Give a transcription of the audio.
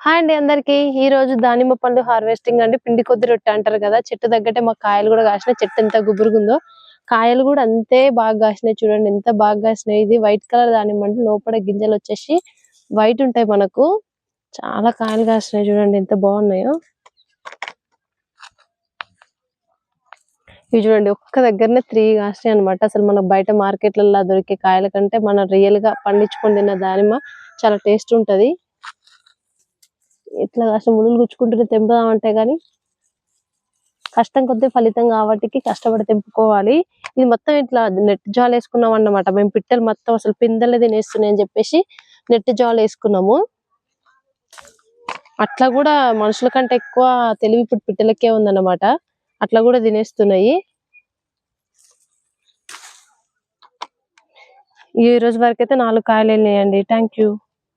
Hi అండి అందరికి. ఈ రోజు దానిమ్మ పండు హార్వెస్టింగ్ అండి. పిండి కొద్ది రొట్టె అంటారు కదా చెట్టు తగ్గట్టే మా కాయలు కూడా కాసినాయి. చెట్టు ఎంత గుబురుగుందో. కాయలు కూడా అంతే బాగా కాసినాయి చూడండి. ఎంత బాగా కాసినాయి. ఇది వైట్ కలర్ దానిమ్మ అంటే లోపల గింజలు వచ్చేసి వైట్ ఉంటాయి మనకు. చాలా కాయలు కాసినాయి చూడండి. ఎంత బాగున్నాయో. ఇవి చూడండి ఒక్క దగ్గరనే త్రీ కాసినాయి అన్నమాట. అసలు మనకు బయట మార్కెట్లలో దొరికే కాయల కంటే మనం రియల్గా పండించుకొని తిన్న దానిమ్మ చాలా టేస్ట్ ఉంటది. ఇట్లా కష్టం ముళ్ళు గుచ్చుకుంటూనే తెంపుదామంటే కానీ కష్టం కొద్దీ ఫలితం కాబట్టి కష్టపడి తెంపుకోవాలి. ఇది మొత్తం ఇట్లా నెట్ జాల్ వేసుకున్నాం అన్నమాట. మేము పిట్టలు మొత్తం అసలు పిందెలే తినేస్తున్నాయి అని చెప్పేసి నెట్ జాల్ వేసుకున్నాము. అట్లా కూడా మనుషుల కంటే ఎక్కువ తెలివి ఇప్పుడు పిట్టలకే ఉందన్నమాట. అట్లా కూడా తినేస్తున్నాయి. ఈ రోజు వరకు అయితే నాలుగు కాయలు వెళ్ళినాయండి. Thank you